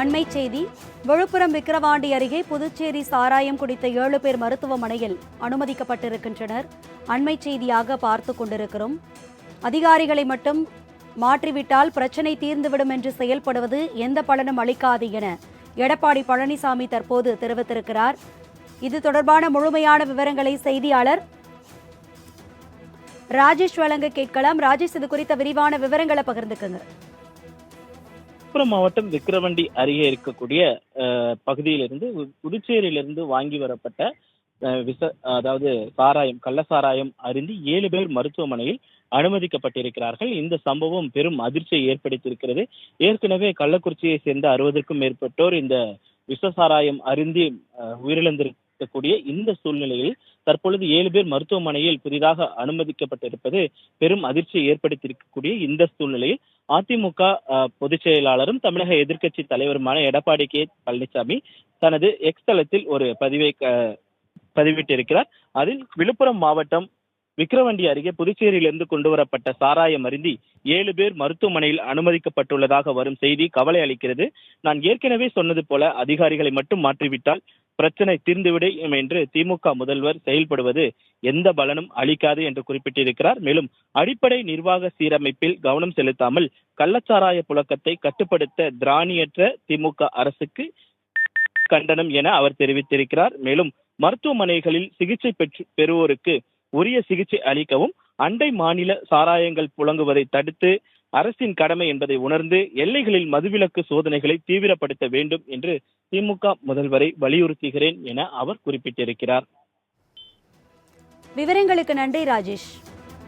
அண்மை செய்தி விழுப்புரம் விக்கிரவாண்டி அருகே புதுச்சேரி சாராயம் குடித்த ஏழு பேர் மருத்துவமனையில் அனுமதிக்கப்பட்டிருக்கின்றனர். அண்மை செய்தியாக பார்த்து கொண்டிருக்கிறோம். அதிகாரிகளை மட்டும் மாற்றிவிட்டால் பிரச்சனை தீர்ந்துவிடும் என்று செயல்படுவது எந்த பலனும் அளிக்காது என எடப்பாடி பழனிசாமி தற்போது தெரிவித்திருக்கிறார். இது தொடர்பான முழுமையான விவரங்களை செய்தியாளர் ராஜேஷ் வழங்க கேட்கலாம். ராஜேஷ் இது குறித்த விரிவான விவரங்களை பகிர்ந்துக்குங்க. விழுப்புரம் மாவட்டம் விக்கிரவண்டி அருகே இருக்கக்கூடிய பகுதியிலிருந்து புதுச்சேரியிலிருந்து வாங்கி வரப்பட்ட விச அதாவது சாராயம் கள்ள சாராயம் அருந்தி ஏழு பேர் மருத்துவமனையில் அனுமதிக்கப்பட்டிருக்கிறார்கள். இந்த சம்பவம் பெரும் அதிர்ச்சியை ஏற்படுத்தியிருக்கிறது. ஏற்கனவே கள்ளக்குறிச்சியை சேர்ந்த அறுபதுக்கும் மேற்பட்டோர் இந்த விஷ சாராயம் அருந்தி அஹ், இருக்கக்கூடிய இந்த சூழ்நிலையில் தற்பொழுது ஏழு பேர் மருத்துவமனையில் புதிதாக அனுமதிக்கப்பட்டிருப்பது பெரும் அதிர்ச்சியை ஏற்படுத்தியிருக்கக்கூடிய இந்த சூழ்நிலையில் அதிமுக பொதுச் செயலாளரும் தமிழக எதிர்க்கட்சி தலைவருமான எடப்பாடி கே பழனிசாமி தனது எக்ஸ் தளத்தில் ஒரு பதிவை பதிவிட்டிருக்கிறார். அதில் விழுப்புரம் மாவட்டம் விக்கிரவண்டி அருகே புதுச்சேரியிலிருந்து கொண்டு வரப்பட்ட சாராயம் அருந்தி ஏழு பேர் மருத்துவமனையில் அனுமதிக்கப்பட்டுள்ளதாக வரும் செய்தி கவலை அளிக்கிறது. நான் ஏற்கனவே சொன்னது போல அதிகாரிகளை மட்டும் மாற்றிவிட்டால் பிரச்சனை தீர்ந்துவிடும் என்று திமுக முதல்வர் செயல்படுவது எந்த பலனும் அளிக்காது என்று குறிப்பிட்டிருக்கிறார். மேலும் அடிப்படை நிர்வாக சீரமைப்பில் கவனம் செலுத்தாமல் கள்ளச்சாராய புழக்கத்தை கட்டுப்படுத்த திராணியற்ற திமுக அரசுக்கு கண்டனம் என அவர் தெரிவித்திருக்கிறார். மேலும் மருத்துவமனைகளில் சிகிச்சை பெற்று பெறுவோருக்கு உரிய சிகிச்சை அளிக்கவும் அண்டை மாநில சாராயங்கள் புழங்குவதை தடுத்து அரசின் கடமை என்பதை உணர்ந்து எல்லைகளில் மதுவிலக்கு சோதனைகளை தீவிரப்படுத்த வேண்டும் என்று திமுக முதல்வரை வலியுறுத்துகிறேன் என அவர் குறிப்பிட்டிருக்கிறார். விவரங்களுக்கு நன்றி ராஜேஷ்.